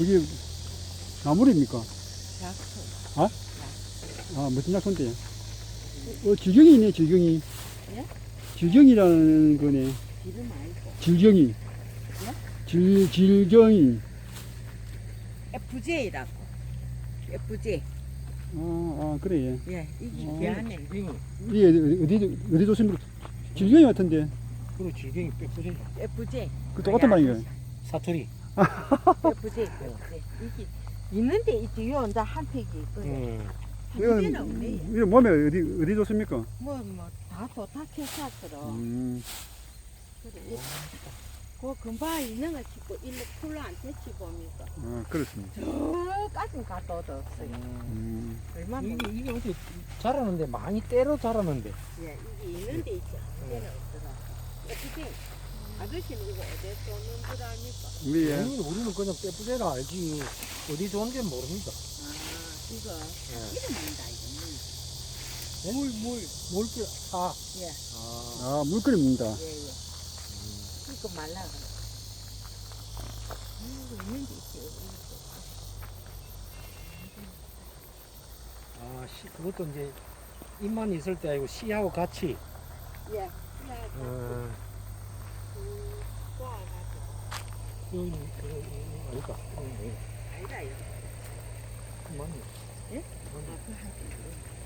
그게 나물입니까? 약초. 아, 무슨 약초인데? 어, 질경이 있네, 질경이. 예? 질경이라는 거네. 기름 아니고. 질경이. 질, 질경이. FJ라고. FJ. 아, 아, 그래. 예, 이게 어. 걔안에 질경이 이게 어디, 어디 좋습니까? 질경이 같은데. 그리고 질경이 빽빽해 FJ. 그 똑같은 말인가요? 사투리 FJ. FJ. 이게 있는데 있지. 요 혼자 한 팩이 있거든. 음. 한 이건, 개는 없네. 이건 몸에 어디, 어디 좋습니까? 뭐, 뭐, 다 좋다, 캐사처럼. 음, 그래. 그 금방 있는 거 치고, 일로 풀로한테 치보니까. 아, 그렇습니다. 저까진 가도 없어요. 음, 얼마나. 이게 이게 어떻게 자라는데 많이 때려 자라는데 예, 이게 있는데 있지. 걔는 없더라. FJ. 아저씨는 이거 어디에 쏘는 줄 압니까? 우리, 아니, 우리는 그냥 빼뿌제라 알지 어디 좋은지 모릅니다 아, 이거. 예. 이름입니다, 이거. 물물 물길 아 예, 아. 아, 물끓입니다. 예, 예. 이거. 이거 있는데 있지. 아, 씨, 그것도 이제 입만 있을 때 아니고 씨하고 같이 예. 야, 어, 그, 꼬아가지고. 여기 어, 아닐까 어, 어, 아니다, 이거. 맞네 예? 아, 그 하지.